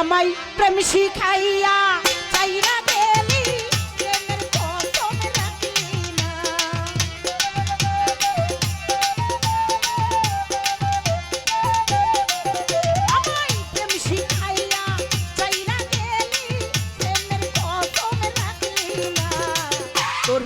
আমাই প্রেম শিখাইয়া চাইরা গেলি, প্রেমের কসম রাখলি না আমায় চাইরা গেলি, প্রেমের কসম রাখলি না তোর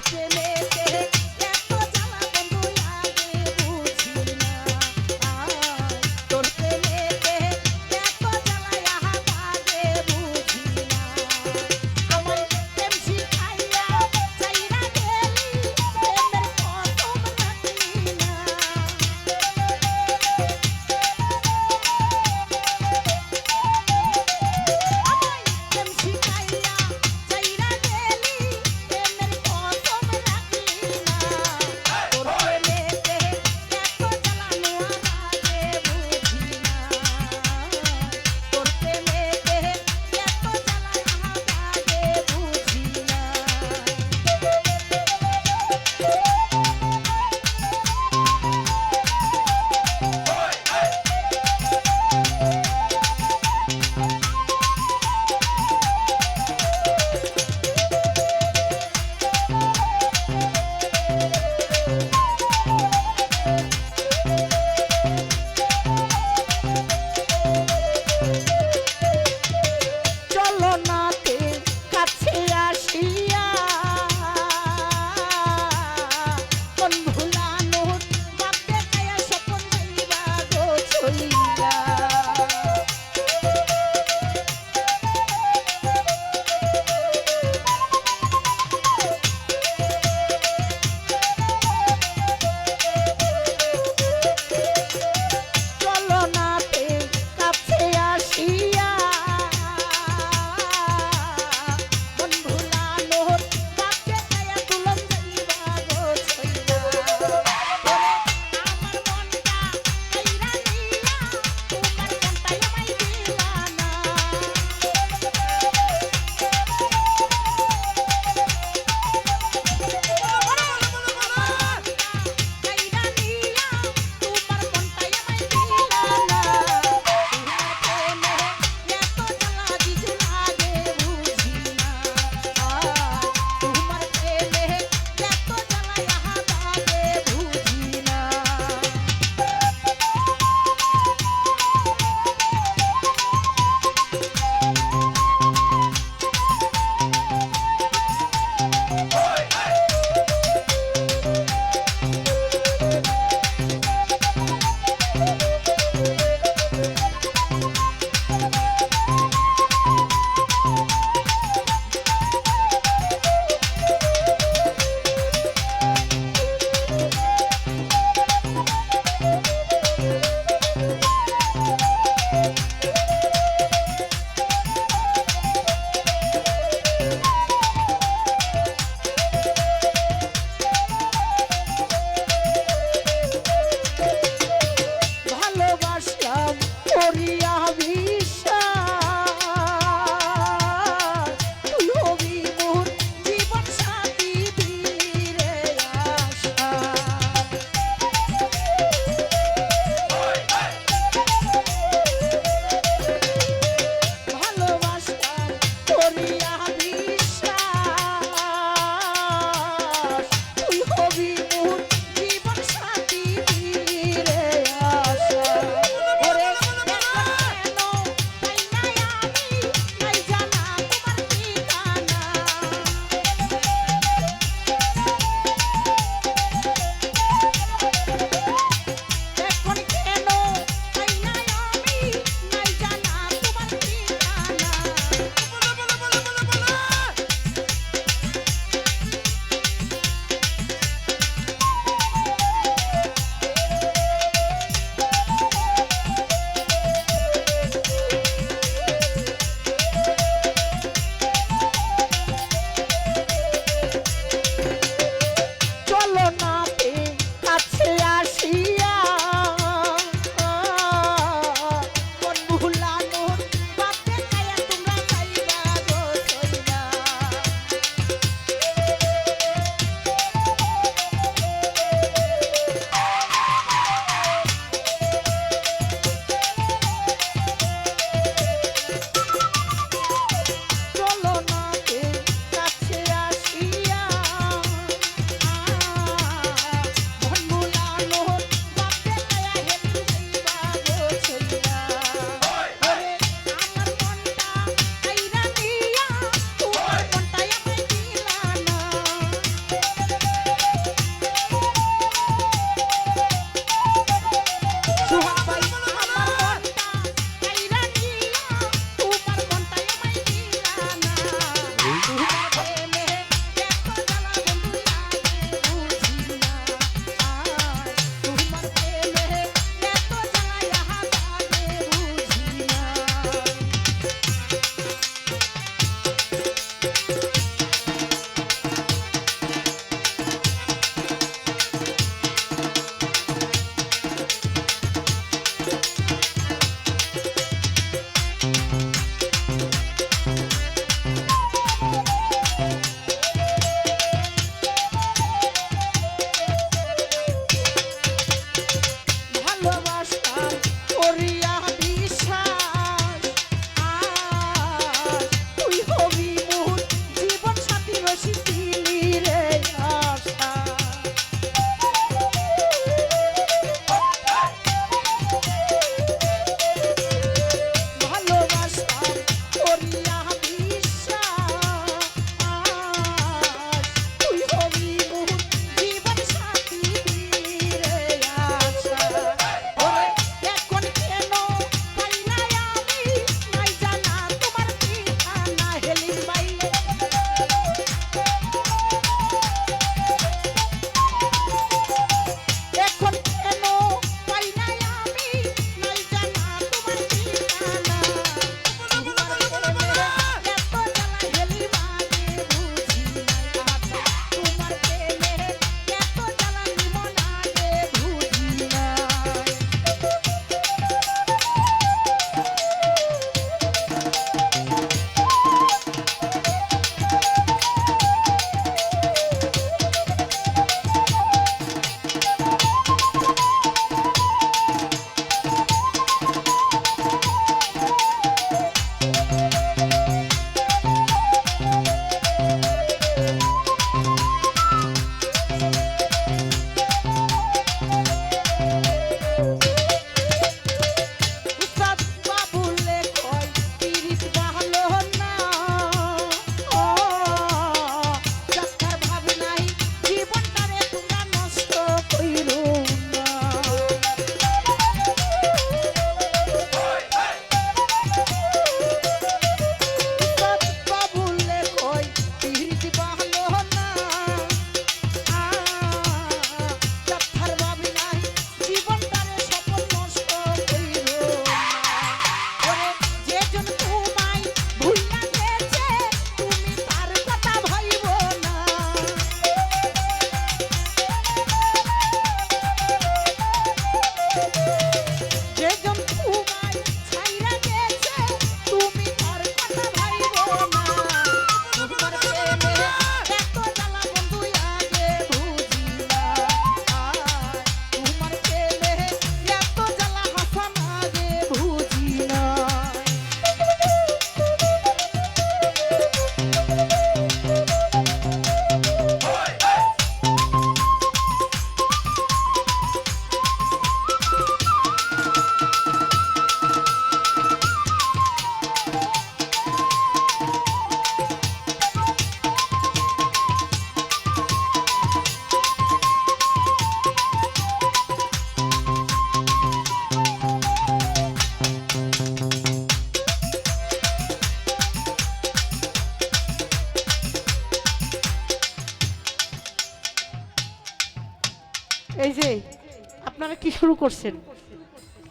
শুরু করছেন।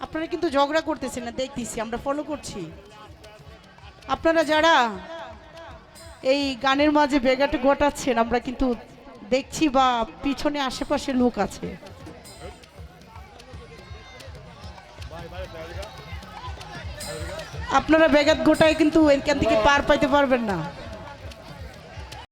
আপনারা কিন্তু ঝগড়া করতেছেন না, দেখতেছি, আমরা ফলো করছি। আপনারা যারা এই গানের মাঝে বেগাটে ঘটাচ্ছেন আমরা কিন্তু দেখছি বা পিছনে আশেপাশে লোক আছে। আপনারা বেগাত গোটায় কিন্তু এখান থেকে পার পাইতে পারবেন না।